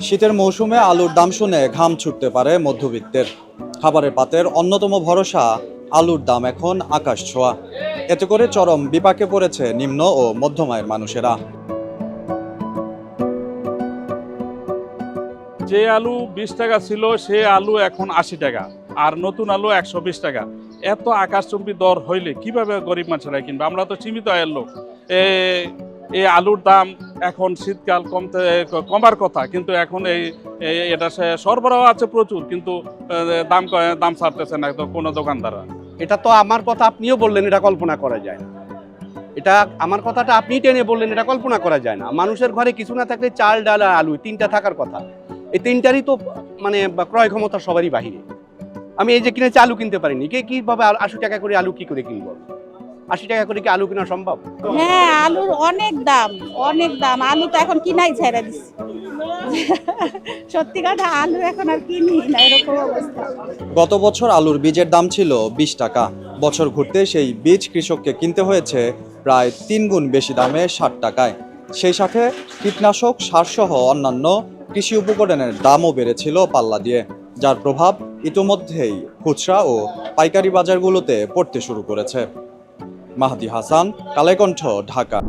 শীতের মৌসুমে আলুর দাম শুনে ঘাম ছুটতে পারে মধ্যবিত্তের। খাবারের পাতের অন্যতম ভরসা আলুর দাম এখন আকাশ ছোঁয়া। এতে করে চরম বিপাকে পড়েছে নিম্ন ও মধ্যম আয়ের মানুষেরা। যে আলু বিশ টাকা ছিল, সে আলু এখন আশি টাকা। আর নতুন আলু একশো বিশ টাকা। এত আকাশচুম্বী দর হইলে কীভাবে গরিব মানুষেরা কিনবে? আমরা তো সীমিত আয়ের লোক। এই আলুর দাম এখন শীতকাল কমতে, কমার কথা, কিন্তু এখন এই এটা সরবরাহ আছে প্রচুর, কিন্তু দাম দাম ছাড়তেছে না কোনো দোকানদাররা। এটা তো আমার কথা আপনিও বললেন, এটা কল্পনা করা যায় না। এটা আমার কথাটা আপনি টেনে বললেন, এটা কল্পনা করা যায় না। মানুষের ঘরে কিছু না থাকলে চাল, ডাল আর আলু তিনটা থাকার কথা। এই তিনটারই তো মানে ক্রয় ক্ষমতা সবারই বাহিরে। আমি এই যে কিনেছি, আলু কিনতে পারিনি, কে কীভাবে আশি টাকা করে আলু কি করে কিনবো? আশি টাকা করে কি আলু কেনা সম্ভব? হ্যাঁ আলুর অনেক দাম অনেক দাম। আলু তো এখন কিনাই ছেড়ে দিচ্ছে সত্যি কথা আলু এখন আর কিনি না এরকম অবস্থা। গত বছর আলুর বীজের দাম ছিল বিশ টাকা। বছর ঘুরতে সেই বীজ কৃষককে কিনতে হয়েছে প্রায় তিন গুণ বেশি দামে ষাট টাকায়। সেই সাথে কীটনাশক সারসহ অন্যান্য কৃষি উপকরণের দামও বেড়েছিল পাল্লা দিয়ে যার প্রভাব ইতোমধ্যেই খুচরা ও পাইকারি বাজারগুলোতে পড়তে শুরু করেছে। মাহাদি হাসান কালেকণ্ঠ ঢাকা।